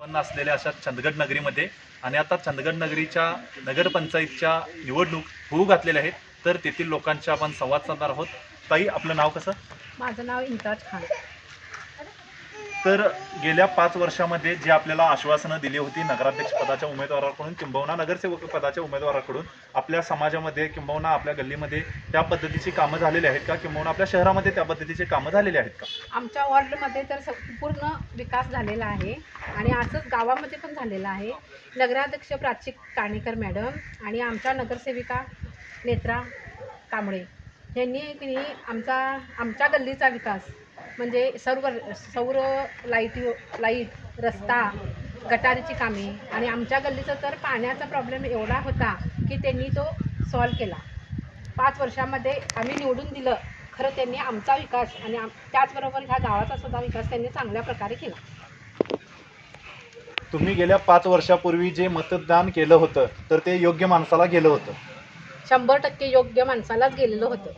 उत्पन्न असलेल्या अशा चंदगड नगरीमध्ये आणि आता चंदगड नगरीच्या नगरपंचायतच्या निवडणूक होऊ घातलेल्या आहेत. तर तेथील लोकांच्या आपण संवाद साधणार आहोत. ताई आपलं नाव कसं? माझं नाव इम्ताज खान. तर गेल्या पाच वर्षामध्ये जे आपल्याला आश्वासनं दिली होती नगराध्यक्ष पदाच्या उमेदवाराकडून किंबहुना नगरसेवक पदाच्या उमेदवाराकडून आपल्या समाजामध्ये किंबहुना आपल्या गल्लीमध्ये त्या पद्धतीची कामं झालेली आहेत का? किंबहुना आपल्या शहरामध्ये त्या पद्धतीची कामं झालेली आहेत का? आमच्या वॉर्डमध्ये तर संपूर्ण विकास झालेला आहे आणि असंच गावामध्ये पण झालेलं आहे. नगराध्यक्ष प्राची काणेकर मॅडम आणि आमच्या नगरसेविका नेत्रा कांबळे यांनी की नाही आमचा आमच्या गल्लीचा विकास म्हणजे सर्व सौर लाइट लाइट रस्ता गटारीची कामे आणि आमच्या गल्लीचा तर पाण्याचा प्रॉब्लेम एवढा होता की त्यांनी तो सॉल्व केला. पाच वर्षामध्ये आम्ही निवडून दिलं. खरं त्यांनी आमचा विकास आणि आम त्याचबरोबर ह्या गावाचा सुद्धा विकास त्यांनी चांगल्या प्रकारे केला. तुम्ही गेल्या पाच वर्षापूर्वी जे मतदान केलं होतं तर ते योग्य माणसाला गेलं होतं. शंभर टक्के योग्य माणसालाच गेलेलं होतं.